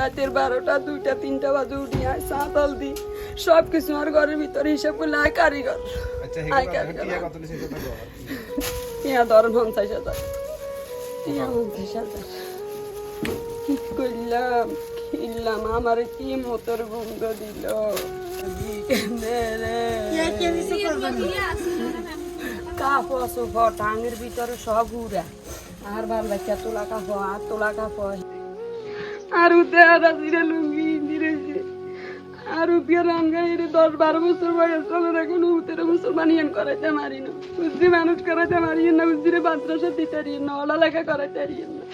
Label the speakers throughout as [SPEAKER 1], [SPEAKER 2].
[SPEAKER 1] রাতের বারোটা দুইটা তিনটা বাজে উঠি আয় সাঁতাল দি। সব কিছু আমার ঘরের ভিতরে হিসাব করলে আয় কারিগর।
[SPEAKER 2] আচ্ছা
[SPEAKER 1] আয় কারিগর।
[SPEAKER 2] টিয়া
[SPEAKER 1] ধরেন পঞ্চাশ হাজার। পঞ্চাশ হাজার। কি করলাম খিললাম আমার কি মতর গন্ধ দিল? টাঙের ভিতরে সব উড়া। আর ভালো তোলা কাপ আর তোলা কাপড়? আর উঠে আর আসিরা লুঙ্গি দিরেছে আর উপিয়া রাঙ্গা এর দশ বারো বছর বয়স চলে এখন উতের মুসলমানিয়ান করাইতে মারি না। বুঝছি মানুষ করাইতে মারিয়েন না বুঝছি মাদ্রাসা দিতে পারিয়েন না ওলা লেখা করাইতে পারিয়েন না।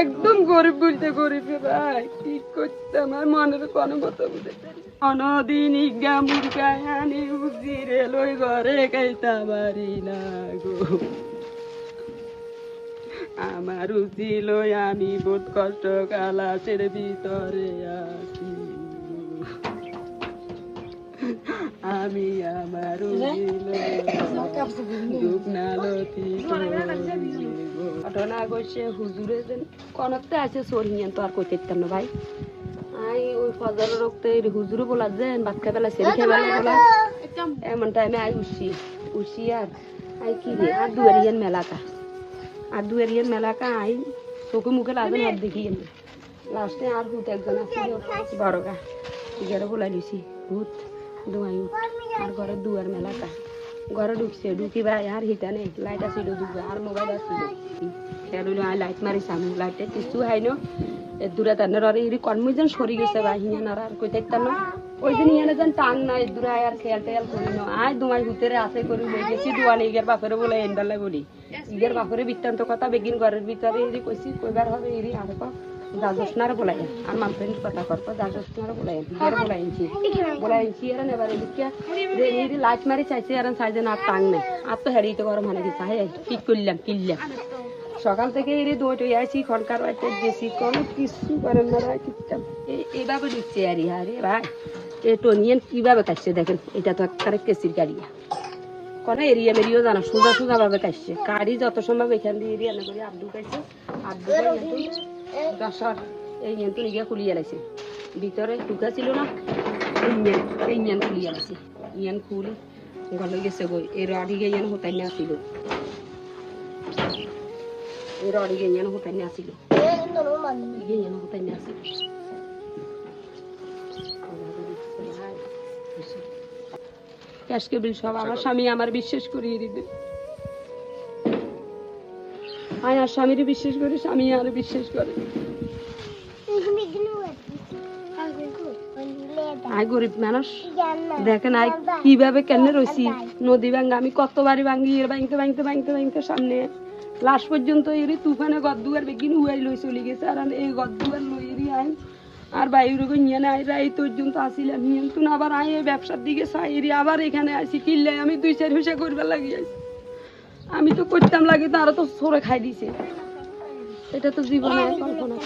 [SPEAKER 1] একদম গরিব বলতে গরিব ভাই, কি করতে আমার মনের কোনো মতো বুঝতে অনদিন ইগা মুরগায় আনি উজিরে লই ঘরে খাইতা পারি না গো। আমার লই আমি বহুত কষ্ট কালাসের ভিতরে আছি। আমি আমার ঘটনা কইছে হুজুরে যেন কনকতে আছে সরিয়ান তো আর কইতে না ভাই। আই ওই ফজরের রক্তে হুজুরে বলা যেন ভাত খাই বেলা সেরে খাই বেলা। বলা এমন টাইমে আই উঠছি উঠছি আর আই কি রে আর দুয়ারিয়ান মেলাকা আর দুয়ারিয়ান মেলাকা আই, চোখে মুখে লাজন হাত দেখি লাস্টে আর হুত একজন আছে বড়গা গেলে বলাই দিছি হুত দুয়াই আর ঘরে দুয়ার মেলাকা ঘরে ঢুকছে ঢুকি ভাই আর হিটা নেই। লাইট আছিল ঢুকবে। আর মোবাইল আছিল খেয়াল আই লাইট মারি সামু। লাইটে কিছু হাইন। দূরে তার আর কর্মই যেন সরি গেছে ভাই হিয়ান আর আর কই দেখতাম না। ওই দিন ইয়ানে যেন টান নাই দূরে আয় আর খেয়াল টেয়াল করি না। আয় দুমাই হুতেরে আছে করি, বই গেছি দুয়ান ইগের বাপেরে বলে এন্ডালে বলি। ইগের বাপেরে বৃত্তান্ত কথা, বেগিন ঘরের ভিতরে এরি কইছি, কইবার হবে এরি আর কো দাজসনার বলাই। আর মান ফ্রেন্ড কথা করতো দাজসনার বলাই ইগের বলাইছি বলাইছি এরা নেবার এদিকে। রে এরি লাইট মারি চাইছে আর সাইজে না টাং নাই। আর তো হেরিতে গরম হানে দিছে হাই ঠিক করলাম, কিনলাম। সকাল থেকে এরে দৌড়ে আইছি, খনকার বাড়িতে গেছি, কোনো কিছু করেন না কিচ্ছু এইভাবে দিচ্ছে আরে আরে ভাই। টনিয়ান কীভাবে কাটছে দেখেন এটা তো একটা কেসির গাড়িয়া কোনো এরিয়া মেরিও জানা সোজা সোজা ভাবে কাটছে। গাড়ি যত সম্ভব এখান দিয়ে এরিয়া না করে আব্দু কাটছে। আব্দু দশর এই নিয়ন তো নিজে খুলিয়ে লাইছে ভিতরে ঢুকা ছিল না এই নিয়ন এই নিয়ন খুলিয়ে লাইছে ইয়ান খুলি গলে গেছে গই এই রডিগে ইয়ান হতাই না আসিল এই রডিগে ইয়ান হতাই না আসিল ইয়ান হতাই না আসিল ক্যাশ কেবিল সব আমার স্বামী আমার বিশ্বাস করিয়ে দিবে। আয় আর স্বামীর বিশ্বাস করি স্বামী আর বিশ্বাস করে। আয় গরিব মানুষ দেখেন আয় কীভাবে কেন রয়েছি নদী ভাঙ্গা আমি কত বাড়ি ভাঙ্গি এর ভাঙতে ভাঙতে ভাঙতে ভাঙতে সামনে। লাস্ট পর্যন্ত এরি তুফানে গদ্দুয়ার বেগিন উয়াই লই চলে গেছে আর আমি এই গদ্দুয়ার লই এরি আই আর বাইরে নিয়ে রাই পর্যন্ত আসিলাম কিন্তু আবার আই এই ব্যবসার দিকে সাইরি আবার এখানে আসি কিনলে আমি দুই চার পয়সা করবার লাগি আইছি। আমি তো করতাম লাগে, তারা তো সরে খাই দিছে। এটা তো জীবনে কল্পনা।